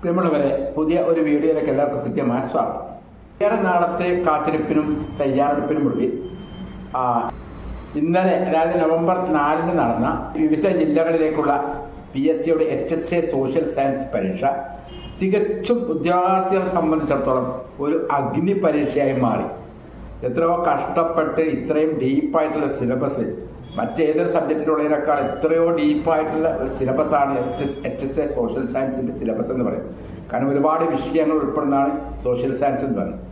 പ്രിയമുള്ളവരെ പുതിയ ഒരു വീഡിയോയിലേക്ക് എല്ലാവർക്കും കൃത്യമായ സ്വാഗതം. ഏറെ നാളത്തെ കാത്തിരിപ്പിനും തയ്യാറെടുപ്പിനും ആ, ഇന്നലെ അതായത് നവംബർ നാലിന് നടന്ന വിവിധ ജില്ലകളിലേക്കുള്ള പി എസ് സിയുടെ H S A social science പരീക്ഷ തികച്ചും ഉദ്യോഗാർത്ഥികളെ സംബന്ധിച്ചിടത്തോളം ഒരു അഗ്നി പരീക്ഷയായി മാറി. എത്രയോ കഷ്ടപ്പെട്ട് ഇത്രയും ഡീപ്പായിട്ടുള്ള സിലബസ് മറ്റേതൊരു സബ്ജക്റ്റിലുള്ളതിനേക്കാൾ എത്രയോ ഡീപ്പായിട്ടുള്ള ഒരു സിലബസാണ് എച്ച് എസ് എ സോഷ്യൽ സയൻസിന്റെ സിലബസ് എന്ന് പറയുന്നത്. കാരണം ഒരുപാട് വിഷയങ്ങൾ ഉൾപ്പെടുന്നതാണ് സോഷ്യൽ സയൻസ് എന്ന് പറയുന്നത്.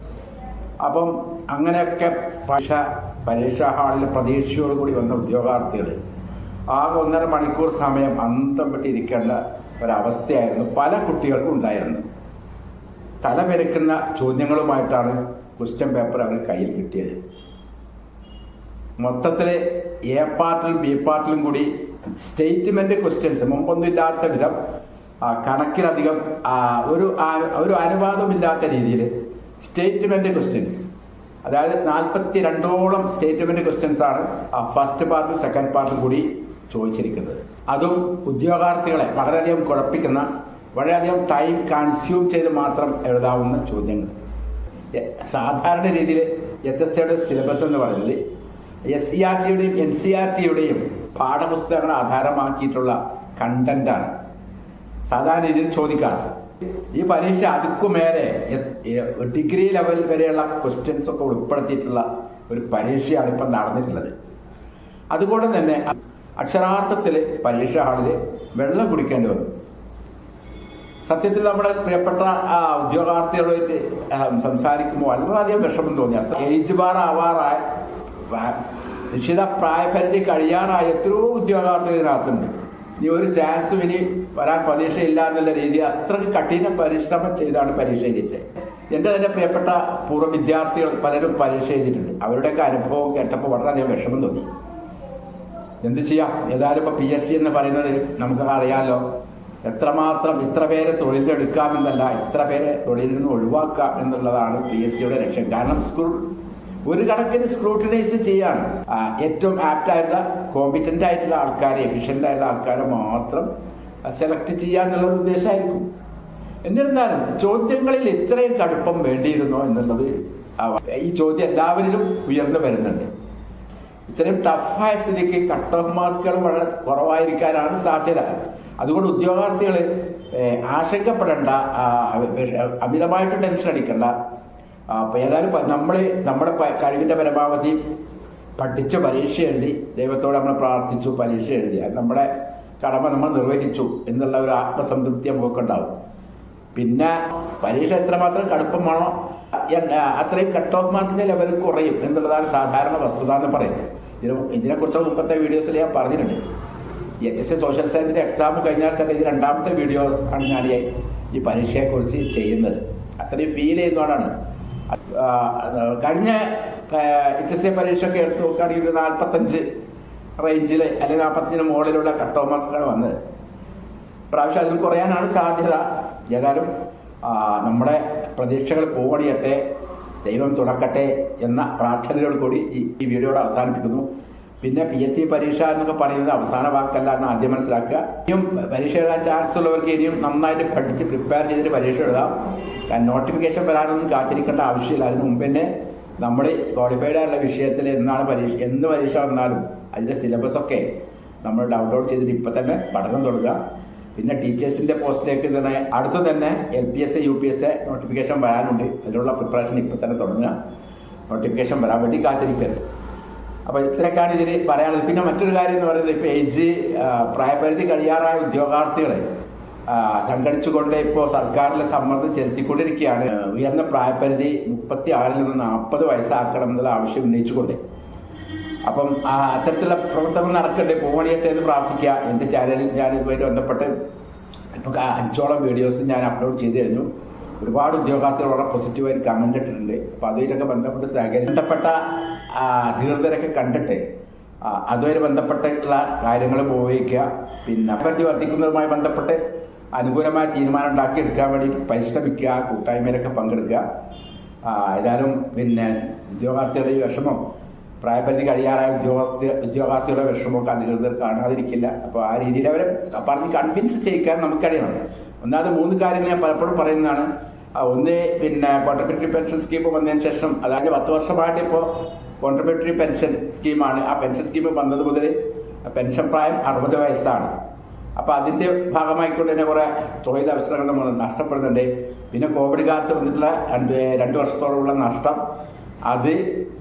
അപ്പം അങ്ങനെയൊക്കെ പരീക്ഷ പരീക്ഷാ ഹാളിൽ പ്രതീക്ഷയോടുകൂടി വന്ന ഉദ്യോഗാർത്ഥികൾ ആകെ ഒന്നര മണിക്കൂർ സമയം അന്തം വിട്ടിരിക്കേണ്ട ഒരവസ്ഥയായിരുന്നു പല കുട്ടികൾക്കും ഉണ്ടായിരുന്നത്. തലമെരുക്കുന്ന ചോദ്യങ്ങളുമായിട്ടാണ് ക്വസ്റ്റ്യൻ പേപ്പർ അവർ കയ്യിൽ കിട്ടിയത്. മൊത്തത്തിൽ എ പാർട്ടിലും ബി പാർട്ടിലും കൂടി സ്റ്റേറ്റ്മെന്റ് ക്വസ്റ്റ്യൻസ് മുമ്പൊന്നും ഇല്ലാത്ത വിധം കണക്കിലധികം ഒരു ഒരു അനുവാദമില്ലാത്ത രീതിയിൽ സ്റ്റേറ്റ്മെന്റ് ക്വസ്റ്റ്യൻസ് അതായത് നാൽപ്പത്തി രണ്ടോളം സ്റ്റേറ്റ്മെന്റ് ക്വസ്റ്റ്യൻസ് ആണ് ഫസ്റ്റ് പാർട്ടും സെക്കൻഡ് പാർട്ടും കൂടി ചോദിച്ചിരിക്കുന്നത്. അതും ഉദ്യോഗാർത്ഥികളെ വളരെയധികം കുഴപ്പിക്കുന്ന വളരെയധികം ടൈം കൺസ്യൂം ചെയ്ത് മാത്രം എഴുതാവുന്ന ചോദ്യങ്ങൾ. സാധാരണ രീതിയിൽ എച്ച് എസ് സിയുടെ സിലബസ് എന്ന് പറയുന്നത് എസ് സി ആർ ടിയുടെയും എൻ സി ആർ ടിയുടെയും പാഠപുസ്തകങ്ങൾ ആധാരമാക്കിയിട്ടുള്ള കണ്ടന്റാണ് സാധാരണ രീതിയിൽ ചോദിക്കാറ്. ഈ പരീക്ഷ എ- ഡിഗ്രി ലെവൽ വരെയുള്ള ക്വസ്റ്റ്യൻസ് ഒക്കെ ഉൾപ്പെടുത്തിയിട്ടുള്ള ഒരു പരീക്ഷയാണ് ഇപ്പം നടന്നിട്ടുള്ളത്. അതുകൊണ്ട് തന്നെ അക്ഷരാർത്ഥത്തിൽ പരീക്ഷ ഹാളിൽ വെള്ളം കുടിക്കേണ്ടി വന്നു. സത്യത്തിൽ നമ്മുടെ പ്രിയപ്പെട്ട ഉദ്യോഗാർത്ഥികളുമായിട്ട് സംസാരിക്കുമ്പോൾ വളരെയധികം വിഷമം തോന്നി. അത്ര ഏജ് ബാർ ആവാറായ. നിശ്ചിത പ്രായപരിധി കഴിയാറായ എത്രയോ ഉദ്യോഗാർത്ഥികൾ ഇതിനകത്തുണ്ട്. ഇനി ഒരു ചാൻസും ഇനി വരാൻ പ്രതീക്ഷയില്ല എന്നുള്ള രീതി അത്ര കഠിന പരിശ്രമം ചെയ്താണ് പരീക്ഷ എഴുതിയിട്ട്. എന്റെ തന്നെ പ്രിയപ്പെട്ട പൂർവ വിദ്യാർത്ഥികൾ പലരും പരീക്ഷ എഴുതിയിട്ടുണ്ട്. അവരുടെയൊക്കെ അനുഭവം കേട്ടപ്പോൾ വളരെയധികം വിഷമം തോന്നി. എന്ത് ചെയ്യാം? ഏതായാലും ഇപ്പൊ പി എസ് സി എന്ന് പറയുന്നത് നമുക്ക് അറിയാലോ. എത്രമാത്രം ഇത്ര പേരെ തൊഴിലെടുക്കാമെന്നല്ല എത്ര പേരെ തൊഴിലിൽ നിന്ന് ഒഴിവാക്കാം എന്നുള്ളതാണ് പി എസ് സിയുടെ ലക്ഷ്യം. കാരണം സ്കൂൾ ഒരു കണക്കിന് സ്ക്രൂട്ടിനൈസ് ചെയ്യാണ്. ഏറ്റവും ആപ്റ്റായിട്ടുള്ള കോമ്പിറ്റന്റ് ആയിട്ടുള്ള ആൾക്കാരെ എഫിഷ്യന്റ് ആയിട്ടുള്ള ആൾക്കാരെ മാത്രം സെലക്ട് ചെയ്യാന്നുള്ള എന്നുള്ള ഉദ്ദേശമായിരിക്കും. എന്നിരുന്നാലും ചോദ്യങ്ങളിൽ ഇത്രയും കടുപ്പം വേണ്ടിയിരുന്നോ എന്നുള്ളത് ഈ ചോദ്യം എല്ലാവരിലും ഉയർന്നു വരുന്നുണ്ട്. ഇത്രയും ടഫായ സ്ഥിതിക്ക് കട്ട് ഓഫ് മാർക്കുകൾ വളരെ കുറവായിരിക്കാനാണ് സാധ്യത. അതുകൊണ്ട് ഉദ്യോഗാർത്ഥികൾ ആശങ്കപ്പെടേണ്ട അമിതമായിട്ട് ടെൻഷൻ അടിക്കണ്ട. അപ്പോൾ ഏതായാലും നമ്മൾ നമ്മുടെ കഴിവിന്റെ പരമാവധി പഠിച്ച പരീക്ഷ എഴുതി ദൈവത്തോട് നമ്മൾ പ്രാർത്ഥിച്ചു പരീക്ഷ എഴുതി. നമ്മുടെ കടമ നമ്മൾ നിർവഹിച്ചു എന്നുള്ള ഒരു ആത്മസംതൃപ്തി നമുക്കുണ്ടാവും പിന്നെ പരീക്ഷ എത്രമാത്രം കടുപ്പമാണോ അത്രയും കട്ട് ഓഫ് മാർക്കിന്റെ ലെവൽ കുറയും എന്നുള്ളതാണ് സാധാരണ വസ്തുത എന്ന് പറയുന്നത്. ഇതിന് ഇതിനെക്കുറിച്ച് മുമ്പത്തെ വീഡിയോസിൽ ഞാൻ പറഞ്ഞിട്ടുണ്ട്. എച്ച് എസ് സോഷ്യൽ സയൻസിന്റെ എക്സാം കഴിഞ്ഞാൽ തന്നെ ഇത് രണ്ടാമത്തെ വീഡിയോ ആണ് ഞാൻ ഈ- പരീക്ഷയെ പരീക്ഷയെക്കുറിച്ച് ചെയ്യുന്നത്. അത്രയും ഫീൽ ചെയ്യുന്നതാണ് കഴിഞ്ഞ എച്ച് എസ് എ പരീക്ഷയൊക്കെ എടുത്ത് നോക്കുകയാണെങ്കിൽ ഒരു നാൽപ്പത്തഞ്ച് റേഞ്ചിൽ അല്ലെങ്കിൽ നാൽപ്പത്തഞ്ചിന് മുകളിലുള്ള കട്ട് ഓഫ് മാർക്കാണ് വന്നത്. പ്രാവശ്യം അതിൽ കുറയാനാണ് സാധ്യത. ഏതായാലും നമ്മുടെ പ്രതീക്ഷകൾ പോവണിയട്ടെ ദൈവം തുറക്കട്ടെ എന്ന പ്രാർത്ഥനയോട് കൂടി ഈ വീഡിയോയുടെ അവസാനിപ്പിക്കുന്നു. പിന്നെ പി എസ് സി പരീക്ഷ എന്നൊക്കെ പറയുന്നത് അവസാന വാക്കല്ല എന്ന് ആദ്യം മനസ്സിലാക്കുക. ഇനിയും പരീക്ഷ എഴുതാൻ ചാൻസ് ഉള്ളവർക്ക് ഇനിയും നന്നായിട്ട് പഠിച്ച് പ്രിപ്പയർ ചെയ്തിട്ട് പരീക്ഷ എഴുതാം. നോട്ടിഫിക്കേഷൻ വരാനൊന്നും കാത്തിരിക്കേണ്ട ആവശ്യമില്ല. അതിന് മുമ്പ് തന്നെ നമ്മൾ ക്വാളിഫൈഡ് ആയുള്ള വിഷയത്തിൽ എന്നാണ് പരീക്ഷ എന്ത് പരീക്ഷ വന്നാലും അതിന്റെ സിലബസ് ഒക്കെ നമ്മൾ ഡൗൺലോഡ് ചെയ്തിട്ട് ഇപ്പം തന്നെ പഠനം തുടങ്ങുക. പിന്നെ ടീച്ചേഴ്സിന്റെ പോസ്റ്റിലേക്ക് തന്നെ അടുത്ത് തന്നെ L P S U P S notification വരാനുണ്ട്. അതിനുള്ള പ്രിപ്പറേഷൻ ഇപ്പം തന്നെ തുടങ്ങുക. നോട്ടിഫിക്കേഷൻ വരാൻ വേണ്ടി കാത്തിരിക്കരുത്. അപ്പോൾ ഇത്രയൊക്കെയാണ് ഇതിൽ പറയാനുള്ളത്. പിന്നെ മറ്റൊരു കാര്യം എന്ന് പറയുന്നത് ഇപ്പോൾ ഏജ് പ്രായപരിധി കഴിയാറായ ഉദ്യോഗാർത്ഥികളെ സംഘടിച്ചുകൊണ്ട് ഇപ്പോൾ സർക്കാരിലെ സമ്മർദ്ദം ചെലുത്തിക്കൊണ്ടിരിക്കുകയാണ്. ഉയർന്ന പ്രായപരിധി മുപ്പത്തി ആറിൽ നിന്ന് നാൽപ്പത് വയസ്സാക്കണം എന്നുള്ള ആവശ്യം ഉന്നയിച്ചുകൊണ്ട്. അപ്പം അത്തരത്തിലുള്ള പ്രവർത്തനം നടക്കട്ടെ പോകണിയട്ടെ എന്ന് പ്രാർത്ഥിക്കുക. എന്റെ ചാനലിൽ ഞാൻ ഇതുമായിട്ട് ബന്ധപ്പെട്ട് ഇപ്പം ക- അഞ്ചോളം വീഡിയോസ് ഞാൻ അപ്ലോഡ് ചെയ്ത് കഴിഞ്ഞു. ഒരുപാട് ഉദ്യോഗാർത്ഥികൾ വളരെ പോസിറ്റീവായിട്ട് കമന്റ് ഇട്ടിട്ടുണ്ട്. അപ്പോൾ അതുമായിട്ടൊക്കെ ബന്ധപ്പെട്ട് സഹകരിക്കപ്പെട്ട അധികൃതരൊക്കെ കണ്ടിട്ട് അതുവരെ ബന്ധപ്പെട്ടുള്ള കാര്യങ്ങൾ ഉപയോഗിക്കുക. പിന്നെ അഭ്യർത്ഥി വർദ്ധിക്കുന്നതുമായി ബന്ധപ്പെട്ട് അനുകൂലമായ തീരുമാനം ഉണ്ടാക്കി എടുക്കാൻ വേണ്ടി പരിശ്രമിക്കുക കൂട്ടായ്മയിലൊക്കെ പങ്കെടുക്കുക. ഏതായാലും പിന്നെ ഉദ്യോഗാർത്ഥികളുടെ ഈ വിഷമം പ്രായപരിധി കഴിയാറായ ഉദ്യോഗസ്ഥ ഉദ്യോഗാർത്ഥികളുടെ വിഷമമൊക്കെ അധികൃതർ കാണാതിരിക്കില്ല അപ്പോൾ ആ രീതിയിൽ അവരെ പറഞ്ഞ് കൺവിൻസ് ചെയ്യിക്കാൻ നമുക്കറിയണം ഒന്നാമത് മൂന്ന് കാര്യങ്ങൾ ഞാൻ പലപ്പോഴും പറയുന്നതാണ്. ഒന്ന് പിന്നെ കോൺട്രിബ്യൂട്ടറി പെൻഷൻ സ്കീം വന്നതിന് ശേഷം അതായത് പത്ത് വർഷമായിട്ട് ഇപ്പോൾ കോൺട്രിബ്യൂട്ടറി പെൻഷൻ സ്കീമാണ് ആ പെൻഷൻ സ്കീം വന്നത് മുതൽ പെൻഷൻ പ്രായം അറുപത് വയസ്സാണ്. അപ്പോൾ അതിന്റെ ഭാഗമായിക്കൊണ്ട് തന്നെ കുറേ തൊഴിലവസരങ്ങൾ നമ്മൾ നഷ്ടപ്പെടുന്നുണ്ട്. പിന്നെ കോവിഡ് കാലത്ത് വന്നിട്ടുള്ള രണ്ട് രണ്ട് വർഷത്തോളമുള്ള നഷ്ടം അത്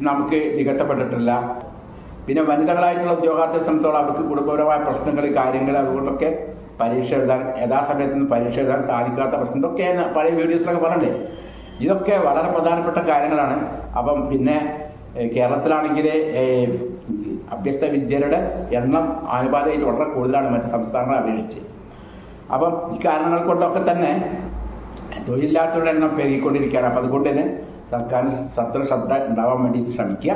നമുക്ക് നികത്തപ്പെട്ടിട്ടില്ല. പിന്നെ വനിതകളായിട്ടുള്ള ഉദ്യോഗാർത്ഥിയെ സംബന്ധിച്ചോളം അവർക്ക് കുടുംബപരമായ പ്രശ്നങ്ങൾ കാര്യങ്ങൾ അതുകൊണ്ടൊക്കെ പരീക്ഷ എഴുതാൻ യഥാസമയത്ത് പരീക്ഷ എഴുതാൻ സാധിക്കാത്ത പ്രശ്നം. ഇതൊക്കെ പഴയ വീഡിയോസിലൊക്കെ പറഞ്ഞേ ഇതൊക്കെ വളരെ പ്രധാനപ്പെട്ട കാര്യങ്ങളാണ്. അപ്പം പിന്നെ കേരളത്തിലാണെങ്കിൽ അഭ്യസ്ത വിദ്യരുടെ എണ്ണം ആനുപാതികമായിട്ട് വളരെ കൂടുതലാണ് മറ്റ് സംസ്ഥാനങ്ങളെ അപേക്ഷിച്ച്. അപ്പം ഈ കാരണങ്ങൾ കൊണ്ടൊക്കെ തന്നെ തൊഴിലില്ലാത്തവരുടെ എണ്ണം പെരുകിക്കൊണ്ടിരിക്കുകയാണ്. അപ്പം അതുകൊണ്ട് തന്നെ സർക്കാർ സത്ര ശ്രദ്ധ ഉണ്ടാവാൻ വേണ്ടിയിട്ട് ശ്രമിക്കുക.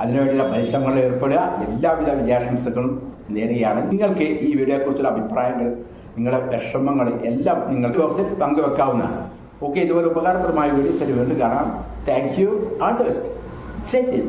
അതിനുവേണ്ടിയുള്ള പരിശ്രമങ്ങളിൽ ഏർപ്പെടുക. എല്ലാവിധ വിജയാശംസകളും നേരുകയാണ്. നിങ്ങൾക്ക് ഈ വീഡിയോയെക്കുറിച്ചുള്ള അഭിപ്രായങ്ങൾ നിങ്ങളുടെ വിഷമങ്ങൾ എല്ലാം നിങ്ങൾക്ക് ബോക്സിൽ പങ്കുവെക്കാവുന്നതാണ്. ഓക്കെ ഇതുപോലെ ഉപകാരപ്രദമായ വീഡിയോസ് വീണ്ടും കാണാം. Thank you. All the best ശരി